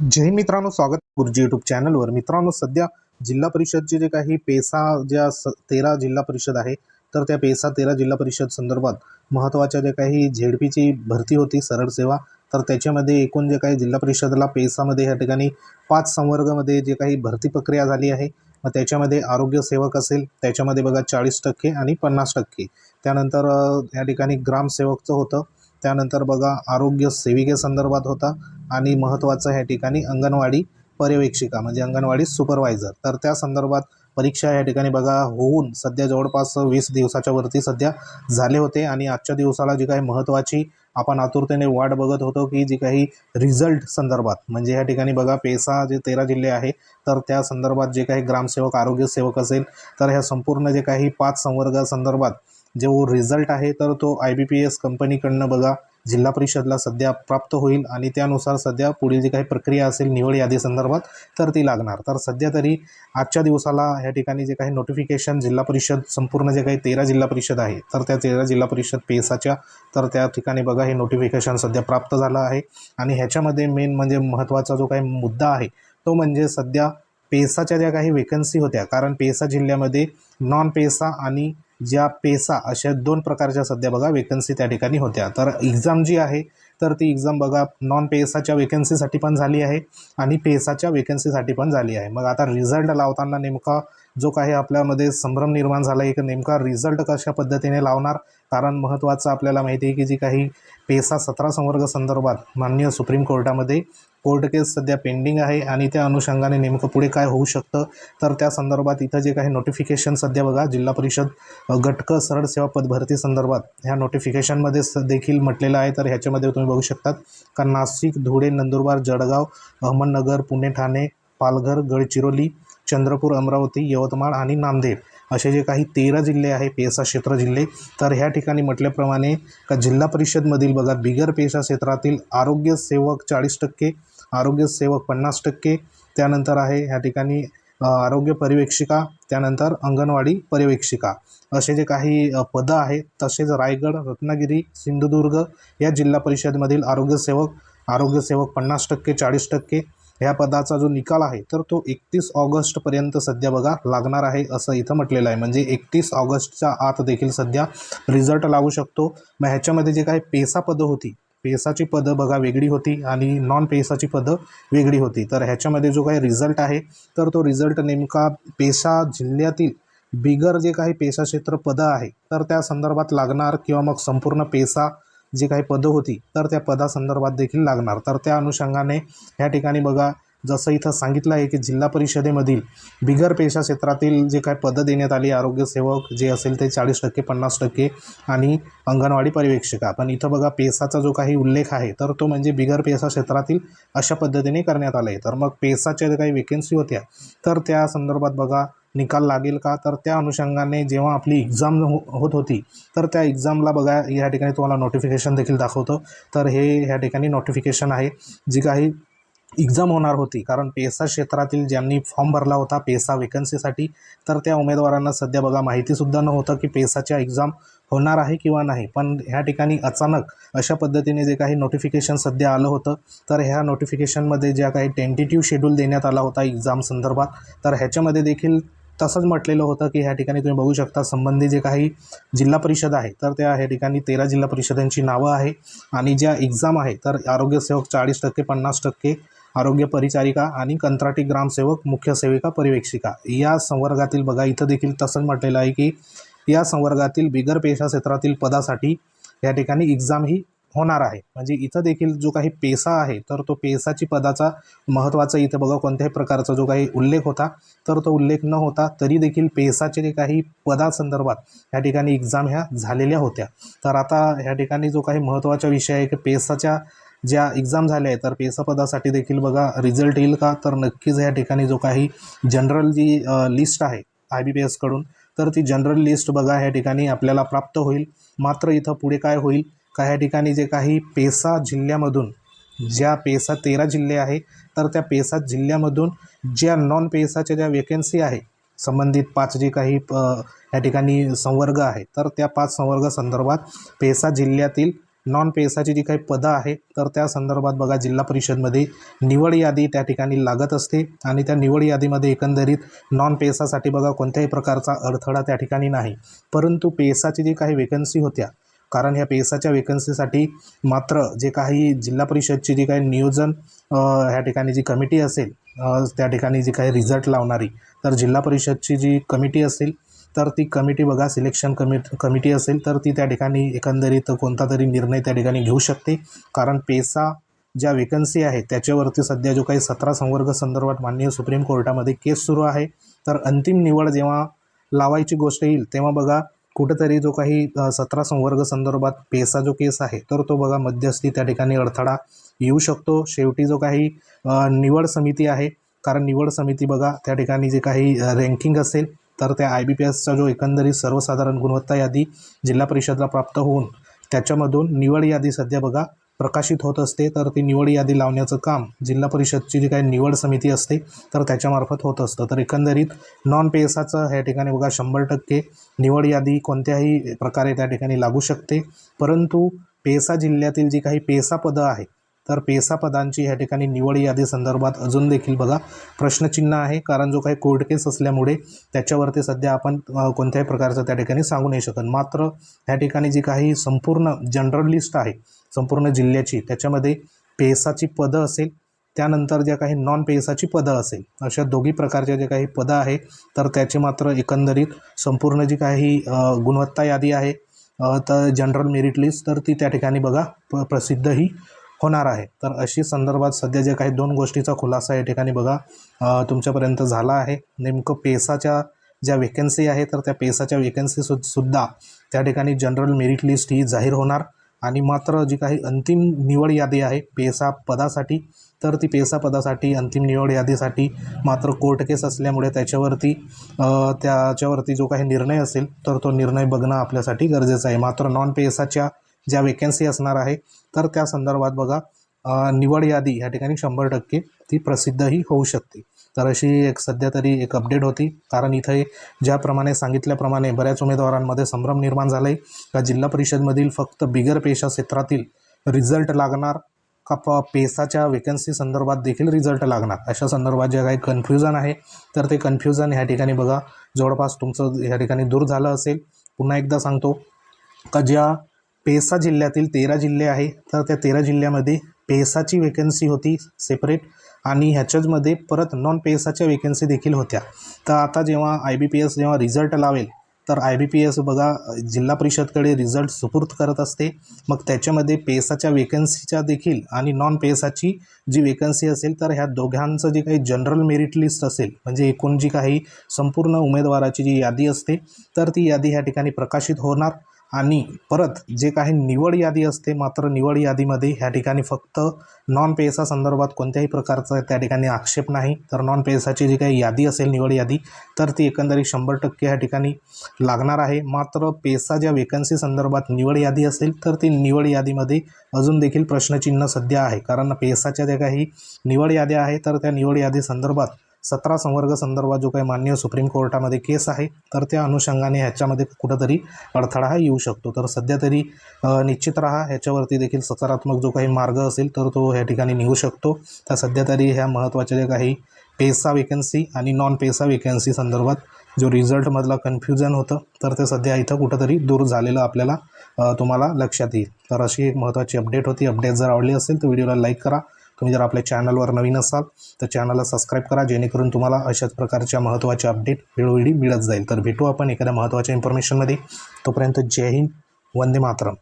जय मित्रांनो स्वागत गुरुजी यूट्यूब चॅनलवर मित्रांनो सध्या जिल्हा परिषदचे जे काही पेसा ज्या स तेरा जिल्हा परिषद आहे तर त्या पेसा तेरा जिल्हा परिषद संदर्भात महत्त्वाच्या जे काही झेडपीची भरती होती सरळ सेवा तर त्याच्यामध्ये एकूण जे काही जिल्हा परिषदला पेसामध्ये या ठिकाणी पाच संवर्गामध्ये जे काही भरती प्रक्रिया झाली आहे मग त्याच्यामध्ये आरोग्य सेवक असेल त्याच्यामध्ये बघा चाळीस टक्के आणि पन्नास टक्के. त्यानंतर या ठिकाणी ग्रामसेवकचं होतं त्यानंतर बघा आरोग्य सेविकेसंदर्भात होता आणि महत्त्वाचं ह्या ठिकाणी अंगणवाडी पर्यवेक्षिका म्हणजे अंगणवाडी सुपरवायझर. तर त्या संदर्भात परीक्षा या ठिकाणी बघा होऊन सध्या जवळपास वीस दिवसाच्या वरती सध्या झाले होते आणि आजच्या दिवसाला जी काही महत्त्वाची आपण आतुरतेने वाट बघत होतो की जी काही रिझल्ट संदर्भात म्हणजे या ठिकाणी बघा पेसा जे तेरा जिल्हे आहे तर त्या संदर्भात जे काही ग्रामसेवक आरोग्य सेवक असेल तर ह्या संपूर्ण जे काही पाच संवर्गासंदर्भात जो रिझल्ट आहे तर तो आय बी पी एस कंपनीकडनं बघा. जिल्हा परिषदला सध्या प्राप्त होईल आणि त्यानुसार सध्या पुढील जी काही प्रक्रिया असेल निवड यादी संदर्भात तर ती लागणार. तर सध्या तरी आजच्या दिवसाला ह्या ठिकाणी जे काही नोटिफिकेशन जिल्हा परिषद संपूर्ण जे काही तेरा जिल्हा परिषद आहे तर त्या तेरा जिल्हा परिषद पेसाच्या तर त्या ठिकाणी बघा हे नोटिफिकेशन सध्या प्राप्त झालं आहे. आणि ह्याच्यामध्ये मेन म्हणजे महत्त्वाचा जो काही मुद्दा आहे तो म्हणजे सध्या पेसाच्या ज्या काही वेकन्सी होत्या कारण पेसा जिल्ह्यामध्ये नॉन पेसा आणि ज्या पेसा अशा दोन प्रकारच्या सध्या बघा वेकन्सी त्या ठिकाणी होत्या. तर एक्झाम जी आहे तर ती एक्झाम बघा नॉन पेसाच्या वेकन्सीसाठी पण झाली आहे आणि पेसाच्या वेकन्सीसाठी पण झाली आहे. मग आता रिझल्ट लावताना नेमका जो काही आपल्यामध्ये संभ्रम निर्माण झाला आहे की नेमका रिझल्ट कशा पद्धतीने लावणार? कारण महत्त्वाचं आपल्याला माहिती आहे की जी काही पेसा सतरा संवर्ग संदर्भात माननीय सुप्रीम कोर्टामध्ये कोर्ट केस सध्या पेंडिंग आहे आणि त्या अनुषंगाने नेमकं पुढे काय होऊ शकतं? तर त्या संदर्भात इथं जे काही नोटिफिकेशन सध्या बघा जिल्हा परिषद अ, गटक सरळ सेवा पदभरती संदर्भात ह्या नोटिफिकेशनमध्ये स देखील म्हटलेलं आहे. तर ह्याच्यामध्ये तुम्ही बघू शकतात का नाशिक धुळे नंदुरबार जळगाव अहमदनगर पुणे ठाणे पालघर गडचिरोली चंद्रपूर अमरावती यवतमाळ आणि नांदेड असे जे काही तेरा जिल्हे आहे पेसा क्षेत्र जिल्हे तर ह्या ठिकाणी म्हटल्याप्रमाणे का जिल्हा परिषदमधील बघा बिगर पेशा क्षेत्रातील आरोग्य सेवक चाळीस टक्के आरोग्य सेवक पन्नास टक्के त्यानंतर आहे ह्या ठिकाणी आरोग्य पर्यवेक्षिका त्यानंतर अंगणवाडी पर्यवेक्षिका असे जे काही पदं आहेत तसेच रायगड रत्नागिरी सिंधुदुर्ग या जिल्हा परिषदमधील आरोग्यसेवक आरोग्यसेवक पन्नास टक्के चाळीस टक्के ह्या पदाचा जो निकाल आहे तर तो एकतीस ऑगस्टपर्यंत सध्या बघा लागणार आहे असं इथं म्हटलेलं आहे. म्हणजे एकतीस ऑगस्टच्या आत देखील सध्या रिझल्ट लागू शकतो. मग ह्याच्यामध्ये जे काही पेसा पदं होती पेसाची पदं बघा वेगळी होती आणि नॉन पेसाची पदं वेगळी होती. तर ह्याच्यामध्ये जो काही रिझल्ट आहे तर तो रिझल्ट नेमका पेसा जिल्ह्यातील बिगर जे काही पेसा क्षेत्र पदं आहे तर त्या संदर्भात लागणार किंवा मग संपूर्ण पेसा जी काही पदं होती तर त्या पदासंदर्भात देखील लागणार. तर त्या अनुषंगाने ह्या ठिकाणी बघा जसं इथं सांगितलं आहे की जिल्हा परिषदेमधील बिगर पेशा क्षेत्रातील जे काही पदं देण्यात आली आरोग्यसेवक जे असेल ते चाळीस टक्के पन्नास टक्के आणि अंगणवाडी पर्यवेक्षिका. पण इथं बघा पेसाचा जो काही उल्लेख आहे तर तो म्हणजे बिगर पेसा क्षेत्रातील अशा पद्धतीने करण्यात आलं आहे तर मग पेसाच्या ज्या काही वेकेन्सी होत्या तर त्या संदर्भात बघा निकाल लागेल का? तर त्या अनुषंगाने जेव्हा आपली एक्झाम हो होत होती तर त्या एक्झामला बघा या ठिकाणी तुम्हाला नोटिफिकेशन देखील दाखवतो. तर हे ह्या ठिकाणी नोटिफिकेशन आहे. जी काही एक्झाम होणार होती कारण पेसा क्षेत्रातील ज्यांनी फॉर्म भरला होता पेसा वेकन्सीसाठी तर त्या उमेदवारांना सध्या बघा माहितीसुद्धा नव्हतं की पेसाच्या एक्झाम होणार आहे किंवा नाही. पण ह्या ठिकाणी अचानक अशा पद्धतीने जे काही नोटिफिकेशन सध्या आलं होतं तर ह्या नोटिफिकेशनमध्ये ज्या काही टेंटेटिव्ह शेड्यूल देण्यात आला होता एक्झाम संदर्भात तर ह्याच्यामध्ये देखील तसंच म्हटलेलं होतं की ह्या ठिकाणी तुम्ही बघू शकता संबंधित जे काही जिल्हा परिषद आहे तर त्या ह्या ठिकाणी तेरा जिल्हा परिषदांची नावं आहे आणि ज्या एक्झाम आहे तर आरोग्यसेवक चाळीस टक्के पन्नास टक्के आरोग्य परिचारिका आणि कंत्राटी ग्रामसेवक मुख्य सेविका पर्यवेक्षिका. या संवर्गातील बघा इथं देखील तसंच म्हटलेलं आहे की या संवर्गातील बिगर पेशा क्षेत्रातील पदासाठी या ठिकाणी एक्झाम ही होणार आहे. म्हणजे इथं देखील जो काही पेसा आहे तर तो पेसाची पदाचा महत्त्वाचा इथं बघा कोणत्याही प्रकारचा जो काही उल्लेख होता तर तो उल्लेख न होता तरी देखील पेसाचे जे काही पदासंदर्भात ह्या ठिकाणी एक्झाम ह्या झालेल्या होत्या. तर आता ह्या ठिकाणी जो काही महत्त्वाचा विषय आहे की पेसाच्या ज्या एक्झाम झाल्या आहेत तर पेसा पदासाठी देखील बघा रिझल्ट येईल का? तर नक्कीच या ठिकाणी जो काही जनरल जी लिस्ट आहे आय बी पी एसकडून तर ती जनरल लिस्ट बघा ह्या ठिकाणी आपल्याला प्राप्त होईल. मात्र इथं पुढे काय होईल? का ह्या ठिकाणी जे काही पेसा जिल्ह्यामधून ज्या पेसा तेरा जिल्हे आहे तर त्या पेसा जिल्ह्यामधून ज्या नॉन पेसाच्या ज्या वेकेन्सी आहे संबंधित पाच जे काही या ठिकाणी संवर्ग आहे तर त्या पाच संवर्ग संदर्भात पेसा जिल्ह्यातील नॉन पेसाची जी काही पदं आहे तर त्या संदर्भात बघा जिल्हा परिषदमध्ये निवड यादी त्या ठिकाणी लागत असते आणि त्या निवड यादीमध्ये एकंदरीत नॉन पेसासाठी बघा कोणत्याही प्रकारचा अडथळा त्या ठिकाणी नाही. परंतु पेसाची जी काही वेकन्सी होत्या कारण ह्या पेसाच्या वेकन्सीसाठी मात्र जे काही जिल्हा परिषदची जी काही नियोजन ह्या ठिकाणी जी कमिटी असेल त्या ठिकाणी जी काही रिझल्ट लावणारी तर जिल्हा परिषदची जी कमिटी असेल तर ती कमिटी बघा सिलेक्शन कमिट कमिटी असेल तर ती त्या ठिकाणी एकंदरीत कोणता तरी निर्णय त्या ठिकाणी घेऊ शकते. कारण पेसा ज्या वेकन्सी आहे त्याच्यावरती सध्या जो काही सतरा संवर्ग संदर्भात माननीय सुप्रीम कोर्टामध्ये केस सुरू आहे. तर अंतिम निवड जेव्हा लावायची गोष्ट येईल तेव्हा बघा कुठंतरी जो काही सतरा संवर्ग संदर्भात पेसा जो केस आहे तर तो बघा मध्यस्थी त्या ठिकाणी अडथळा येऊ शकतो. शेवटी जो काही निवड समिती आहे कारण निवड समिती बघा त्या ठिकाणी जे काही रँकिंग असेल तर त्या आय बी पी एसचा जो एकंदरीत सर्वसाधारण गुणवत्ता यादी जिल्हा परिषदला प्राप्त होऊन त्याच्यामधून निवड यादी सध्या बघा प्रकाशित होत असते तर ती निवड यादी लावण्याचं काम जिल्हा परिषदची जी काही निवड समिती असते तर त्याच्यामार्फत होत असतं. तर एकंदरीत नॉन पेसाचं ह्या ठिकाणी बघा शंभर टक्के निवड यादी कोणत्याही प्रकारे त्या ठिकाणी लागू शकते. परंतु पेसा जिल्ह्यातील जी काही पेसा पदं आहेत तर पेसा पदांची ह्या ठिकाणी निवड यादी संदर्भात अजून देखील बघा प्रश्नचिन्ह आहे. कारण जो काही कोर्ट केस असल्यामुळे त्याच्यावरती सध्या आपण कोणत्याही प्रकारचं त्या ठिकाणी सांगू नाही शकत. मात्र ह्या ठिकाणी जी काही संपूर्ण जनरल लिस्ट आहे संपूर्ण जिल्ह्याची त्याच्यामध्ये पेसाची पदं असेल त्यानंतर ज्या काही नॉन पेसाची पदं असेल अशा दोघी प्रकारच्या ज्या काही पदं आहे तर त्याची मात्र एकंदरीत संपूर्ण जी काही गुणवत्ता यादी आहे तर जनरल मेरिट लिस्ट तर ती त्या ठिकाणी बघा प प्रसिद्धही होणार आहे. तर अशी संदर्भात सध्या जे काही दोन गोष्टीचा खुलासा या ठिकाणी बघा तुमच्यापर्यंत झाला आहे. नेमकं पेसाच्या ज्या वेकन्सी आहे तर त्या पेसाच्या वेकन्सी सु सुद्धा त्या ठिकाणी जनरल मेरिट लिस्ट ही जाहीर होणार. आणि मात्र जी काही अंतिम निवड यादी आहे पेसा पदासाठी तर ती पेसा पदासाठी अंतिम निवड यादीसाठी मात्र कोर्ट केस असल्यामुळे त्याच्यावरती त्याच्यावरती जो काही निर्णय असेल तर तो निर्णय बघणं आपल्यासाठी गरजेचं आहे. मात्र नॉन पेसाच्या ज्या वेकन्सी असणार आहे तर त्या संदर्भात बघा निवड यादी ह्या ठिकाणी शंभर टक्के ती प्रसिद्धही होऊ शकते. तर अशी एक सध्या तरी एक अपडेट होती. कारण इथे ज्याप्रमाणे सांगितल्याप्रमाणे बऱ्याच उमेदवारांमध्ये संभ्रम निर्माण झाला आहे का जिल्हा परिषदमधील फक्त बिगर पेशा क्षेत्रातील रिझल्ट लागणार का प पेसाच्या वेकन्सी संदर्भात देखील रिझल्ट लागणार? अशा संदर्भात जे काही कन्फ्युजन आहे तर ते कन्फ्युजन ह्या ठिकाणी बघा. जवळपास तुमचं ह्या ठिकाणी दूर झालं असेल. पुन्हा एकदा सांगतो. का ज्या पेसा जिल्ह्यातील तेरा जिल्हे आहे. तर त्या तेरा जिल्ह्यामध्ये पेसाची वेकन्सी होती सेपरेट आणि ह्याच्याचमध्ये परत नॉन पेसाच्या वेकन्सी देखील होत्या. तर आता जेव्हा आय बी पी एस जेव्हा रिझल्ट लावेल तर आय बी पी एस बघा जिल्हा परिषदकडे रिझल्ट सुपूर्द करत असते. मग त्याच्यामध्ये पेसाच्या वेकन्सीच्या देखील आणि नॉन पेसाची जी वेकन्सी असेल तर ह्या दोघांचं जे काही जनरल मेरिट लिस्ट असेल म्हणजे एकूण जी काही संपूर्ण उमेदवाराची जी यादी असते तर ती यादी ह्या ठिकाणी प्रकाशित होणार. आणि परत जे काही निवड यादी असते मात्र निवड यादीमध्ये ह्या ठिकाणी फक्त नॉन पेसा संदर्भात कोणत्याही प्रकारचा त्या ठिकाणी आक्षेप नाही. तर नॉन पेसाची जी काही यादी असेल निवड यादी तर ती एकंदरीत शंभर टक्के ह्या ठिकाणी लागणार आहे. मात्र पेसा ज्या वेकन्सी संदर्भात निवड यादी असेल तर ती निवड यादीमध्ये अजून देखील प्रश्नचिन्ह सध्या आहे. कारण पेसाच्या ज्या काही निवड याद्या आहे तर त्या निवड यादी संदर्भात सतरा संवर्ग संदर्भात जो काही मान्य सुप्रीम कोर्टामध्ये केस आहे तर त्या अनुषंगाने ह्याच्यामध्ये कुठंतरी अडथळा हा येऊ शकतो. तर सध्या तरी निश्चित राहा ह्याच्यावरती देखील सकारात्मक जो काही मार्ग असेल तर तो ह्या ठिकाणी निघू शकतो. तर सध्या तरी ह्या महत्त्वाच्या ज्या काही पेसा वेकन्सी आणि नॉन पेसा वेकन्सी संदर्भात जो रिझल्टमधला कन्फ्युजन होतं तर ते सध्या इथं कुठंतरी दूर झालेलं आपल्याला तुम्हाला लक्षात येईल. तर अशी एक महत्त्वाची अपडेट होती. अपडेट जर आवडली असेल तर व्हिडिओला लाईक करा. तुम्ही जर आपल्या चॅनलवर नवीन असाल तर चॅनलला सबस्क्राईब करा जेणेकरून तुम्हाला अशाच प्रकारच्या महत्त्वाच्या अपडेट वेळोवेळी मिळत जाईल. तर भेटू आपण एखाद्या महत्त्वाच्या इन्फॉर्मेशनमध्ये तोपर्यंत जय हिंद वंदे मातरम.